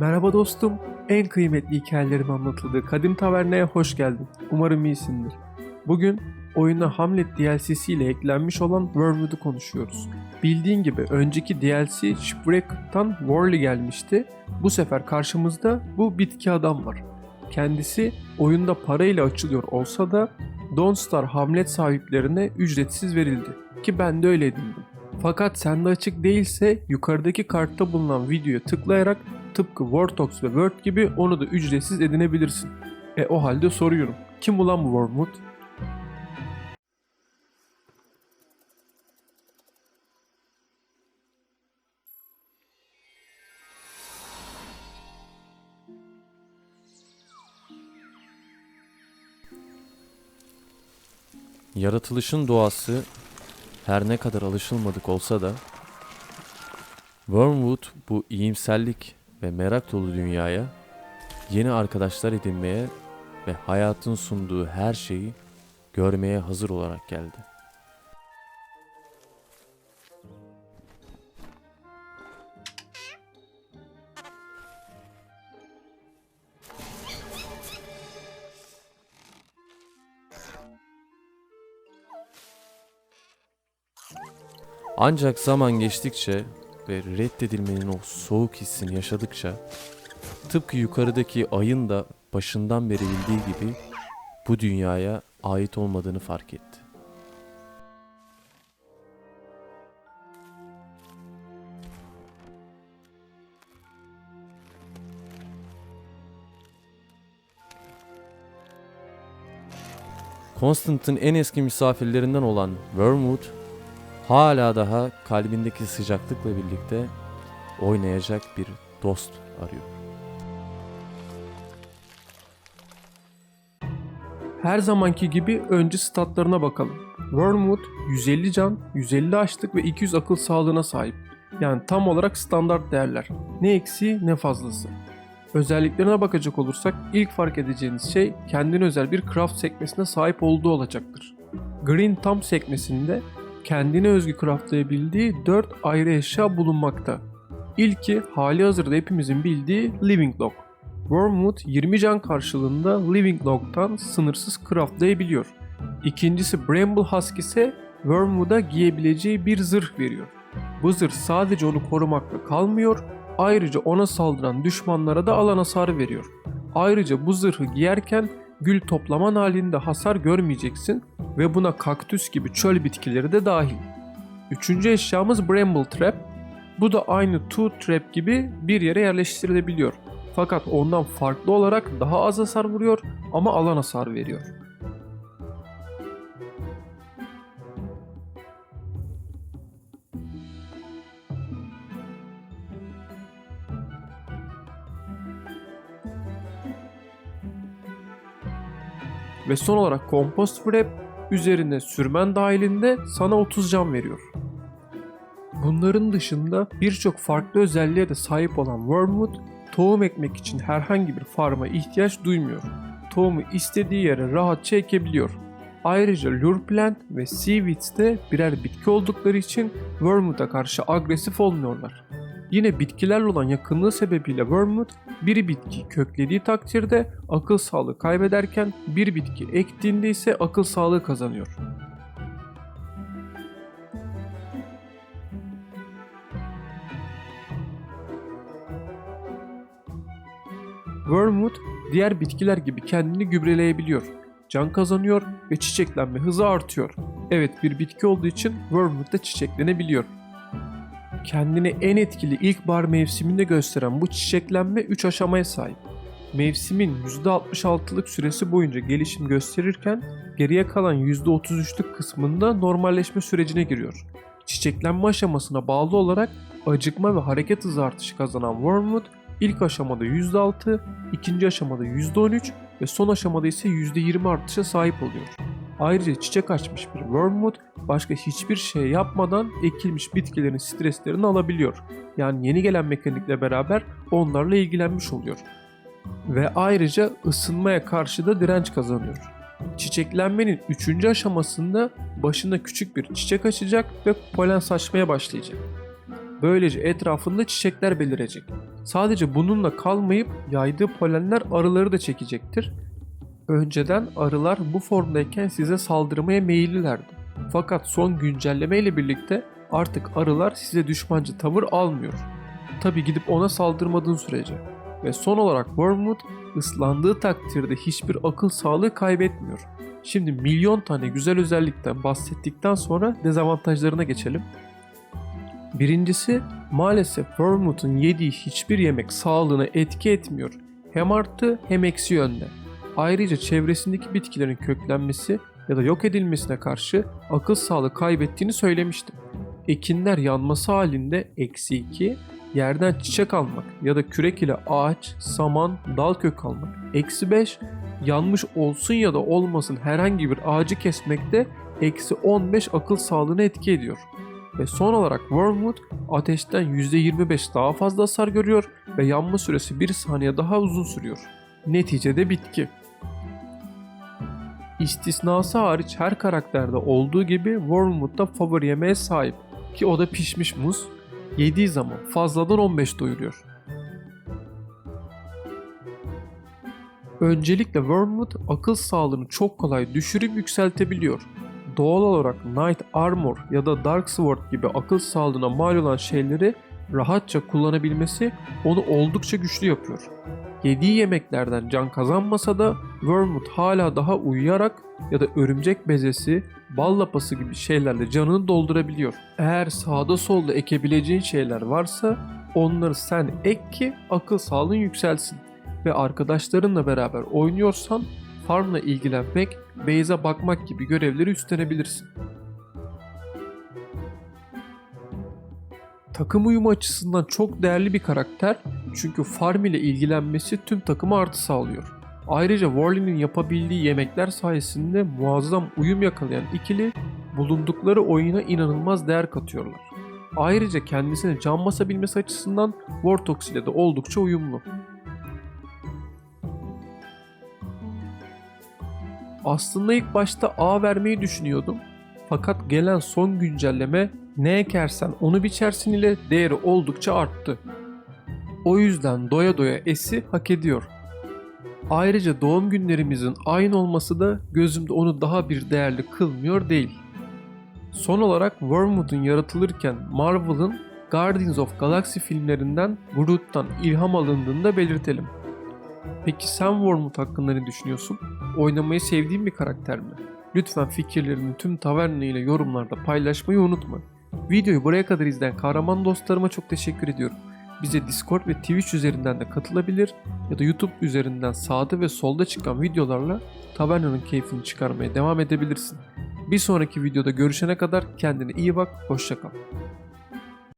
Merhaba dostum, en kıymetli hikayelerim anlatıldığı Kadim Taverna'ya hoş geldin. Umarım iyisindir. Bugün oyuna Hamlet DLC'si ile eklenmiş olan Wormwood'u konuşuyoruz. Bildiğin gibi önceki DLC Shipwrecked'tan Worley gelmişti. Bu sefer karşımızda bu bitki adam var. Kendisi oyunda parayla açılıyor olsa da Dawnstar Hamlet sahiplerine ücretsiz verildi. Ki ben de öyle edindim. Fakat sende açık değilse yukarıdaki kartta bulunan videoya tıklayarak tıpkı Vortox ve Word gibi onu da ücretsiz edinebilirsin. E o halde soruyorum. Kim ulan bu Wormwood? Yaratılışın doğası her ne kadar alışılmadık olsa da Wormwood bu iyimserlik ve merak dolu dünyaya yeni arkadaşlar edinmeye ve hayatın sunduğu her şeyi görmeye hazır olarak geldi. Ancak zaman geçtikçe ve reddedilmenin o soğuk hissini yaşadıkça tıpkı yukarıdaki ayın da başından beri bildiği gibi bu dünyaya ait olmadığını fark etti. Constant'ın en eski misafirlerinden olan Wormwood hala daha kalbindeki sıcaklıkla birlikte oynayacak bir dost arıyor. Her zamanki gibi önce statlarına bakalım. Wormwood 150 can, 150 açlık ve 200 akıl sağlığına sahip. Yani tam olarak standart değerler. Ne eksiği ne fazlası. Özelliklerine bakacak olursak ilk fark edeceğiniz şey kendine özel bir craft sekmesine sahip olduğu olacaktır. Green Thumb sekmesinde kendine özgü craftlayabildiği 4 ayrı eşya bulunmakta. İlki hali hazırda hepimizin bildiği Living Log. Wormwood 20 can karşılığında Living Log'tan sınırsız craftlayabiliyor. İkincisi Bramble Husk ise Wormwood'a giyebileceği bir zırh veriyor. Bu zırh sadece onu korumakla kalmıyor, ayrıca ona saldıran düşmanlara da alan hasarı veriyor. Ayrıca bu zırhı giyerken gül toplaman halinde hasar görmeyeceksin ve buna kaktüs gibi çöl bitkileri de dahil. Üçüncü eşyamız Bramble Trap. Bu da aynı Tooth Trap gibi bir yere yerleştirilebiliyor. Fakat ondan farklı olarak daha az hasar vuruyor ama alan hasar veriyor. Ve son olarak Compost Wrap üzerine sürmen dahilinde sana 30 can veriyor. Bunların dışında birçok farklı özelliğe de sahip olan Wormwood tohum ekmek için herhangi bir farma ihtiyaç duymuyor. Tohumu istediği yere rahatça ekebiliyor. Ayrıca Lure Plant ve Seaweeds de birer bitki oldukları için Wormwood'a karşı agresif olmuyorlar. Yine bitkilerle olan yakınlığı sebebiyle Wormwood bir bitki köklediği takdirde akıl sağlığı kaybederken bir bitki ektiğinde ise akıl sağlığı kazanıyor. Wormwood diğer bitkiler gibi kendini gübreleyebiliyor. Can kazanıyor ve çiçeklenme hızı artıyor. Evet bir bitki olduğu için Wormwood da çiçeklenebiliyor. Kendini en etkili ilkbahar mevsiminde gösteren bu çiçeklenme 3 aşamaya sahip. Mevsimin %66'lık süresi boyunca gelişim gösterirken geriye kalan %33'lük kısmında normalleşme sürecine giriyor. Çiçeklenme aşamasına bağlı olarak acıkma ve hareket hızı artışı kazanan Wormwood ilk aşamada %6, ikinci aşamada %13 ve son aşamada ise %20 artışa sahip oluyor. Ayrıca çiçek açmış bir Wormwood başka hiçbir şey yapmadan ekilmiş bitkilerin streslerini alabiliyor. Yani yeni gelen mekanikle beraber onlarla ilgilenmiş oluyor. Ve ayrıca ısınmaya karşı da direnç kazanıyor. Çiçeklenmenin 3. aşamasında başında küçük bir çiçek açacak ve polen saçmaya başlayacak. Böylece etrafında çiçekler belirecek. Sadece bununla kalmayıp yaydığı polenler arıları da çekecektir. Önceden arılar bu formdayken size saldırmaya meyillilerdi. Fakat son güncelleme ile birlikte artık arılar size düşmancı tavır almıyor. Tabi gidip ona saldırmadığın sürece. Ve son olarak Wormwood ıslandığı takdirde hiçbir akıl sağlığı kaybetmiyor. Şimdi milyon tane güzel özellikten bahsettikten sonra dezavantajlarına geçelim. Birincisi maalesef Wormwood'un yediği hiçbir yemek sağlığına etki etmiyor. Hem artı hem eksi yönde. Ayrıca çevresindeki bitkilerin köklenmesi ya da yok edilmesine karşı akıl sağlığı kaybettiğini söylemiştim. Ekinler yanması halinde eksi 2, yerden çiçek almak ya da kürek ile ağaç, saman, dal kök almak. Eksi 5, yanmış olsun ya da olmasın herhangi bir ağacı kesmekte eksi 15 akıl sağlığına etki ediyor. Ve son olarak Wormwood ateşten %25 daha fazla hasar görüyor ve yanma süresi 1 saniye daha uzun sürüyor. Neticede bitki. İstisnası hariç her karakterde olduğu gibi Wormwood da favori yemeğe sahip ki o da pişmiş muz. Yediği zaman fazladan 15 doyuruyor. Öncelikle Wormwood akıl sağlığını çok kolay düşürüp yükseltebiliyor. Doğal olarak Knight Armor ya da Dark Sword gibi akıl sağlığına mal olan şeyleri rahatça kullanabilmesi onu oldukça güçlü yapıyor. Yediği yemeklerden can kazanmasa da Wormwood hala daha uyuyarak ya da örümcek bezesi, bal lapası gibi şeylerle canını doldurabiliyor. Eğer sağda solda ekebileceğin şeyler varsa onları sen ek ki akıl sağlığın yükselsin. Ve arkadaşlarınla beraber oynuyorsan farmla ilgilenmek, base'e bakmak gibi görevleri üstlenebilirsin. Takım uyumu açısından çok değerli bir karakter çünkü farm ile ilgilenmesi tüm takıma artı sağlıyor. Ayrıca Worley'nin yapabildiği yemekler sayesinde muazzam uyum yakalayan ikili bulundukları oyuna inanılmaz değer katıyorlar. Ayrıca kendisine can basabilmesi açısından Vortox ile de oldukça uyumlu. Aslında ilk başta A vermeyi düşünüyordum. Fakat gelen son güncelleme ne ekersen onu biçersin ile değeri oldukça arttı. O yüzden doya doya S'i hak ediyor. Ayrıca doğum günlerimizin aynı olması da gözümde onu daha bir değerli kılmıyor değil. Son olarak Wormwood'un yaratılırken Marvel'ın Guardians of Galaxy filmlerinden Groot'tan ilham alındığını da belirtelim. Peki sen Wormwood hakkında ne düşünüyorsun? Oynamayı sevdiğin bir karakter mi? Lütfen fikirlerini tüm taverna ile yorumlarda paylaşmayı unutma. Videoyu buraya kadar izleyen kahraman dostlarıma çok teşekkür ediyorum. Bize Discord ve Twitch üzerinden de katılabilir ya da YouTube üzerinden sağda ve solda çıkan videolarla tavernanın keyfini çıkarmaya devam edebilirsin. Bir sonraki videoda görüşene kadar kendine iyi bak, hoşçakal.